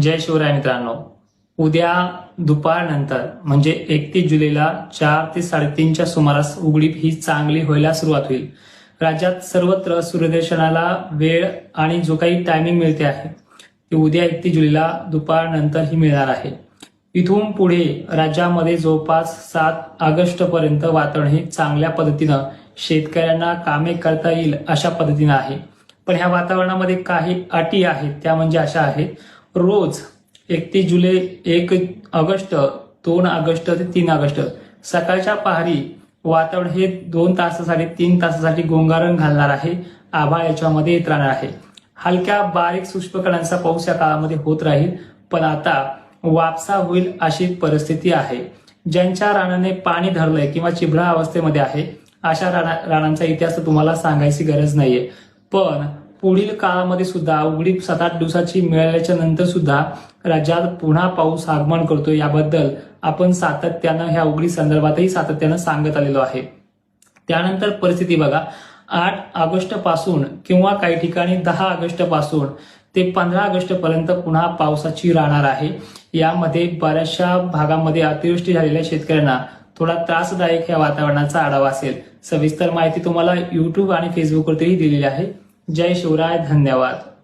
जय शिवराय मित्रांनो. उद्या दुपारनंतर म्हणजे एकतीस जुलैला चार ते साडेतीनच्या सुमारास उघडीप ही चांगली व्हायला सुरुवात होईल. राज्यात सर्वत्र सूर्यदर्शनाला वेळ आणि जो काही टायमिंग मिळते आहे ती उद्या एकतीस जुलैला दुपारनंतर ही मिळणार आहे. इथून पुढे राज्यामध्ये जवळपास सात ऑगस्ट पर्यंत वातावरण हे चांगल्या पद्धतीनं शेतकऱ्यांना कामे करता येईल अशा पद्धतीनं आहे. पण ह्या वातावरणामध्ये काही अटी आहेत त्या म्हणजे अशा आहेत. रोज एकतीस जुलै एक ऑगस्ट दोन ऑगस्ट ते तीन ऑगस्ट. सकाळच्या पहारी वातावरण हे दोन तासासाठी तीन तासासाठी गोंगारण घालणार आहे. आभाळ याच्यामध्ये येत राहणार आहे. हलक्या बारीक सूक्ष्म पाऊस या काळामध्ये होत राहील पण आता वापसा होईल अशी परिस्थिती आहे. ज्यांच्या राणाने पाणी धरलंय किंवा चिभळा अवस्थेमध्ये आहे अशा राणा राणांचा इतिहास तर तुम्हाला सांगायची गरज नाहीये. पण पुढील काळामध्ये सुद्धा उघडीप सात आठ दिवसाची मिळाल्याच्या नंतर सुद्धा राज्यात पुन्हा पाऊस आगमन करतो याबद्दल आपण सातत्यानं ह्या उघडी संदर्भातही सातत्यानं सांगत आलेलो आहे. त्यानंतर परिस्थिती बघा. आठ ऑगस्टपासून किंवा काही ठिकाणी दहा ऑगस्टपासून ते पंधरा ऑगस्ट पर्यंत पुन्हा पावसाची राहणार आहे. यामध्ये बऱ्याचशा भागामध्ये अतिवृष्टी झालेल्या शेतकऱ्यांना थोडा त्रासदायक या वातावरणाचा आढावा असेल. सविस्तर माहिती तुम्हाला युट्यूब आणि फेसबुकवरतीही दिलेली आहे. जय शिवराय धन्यवाद.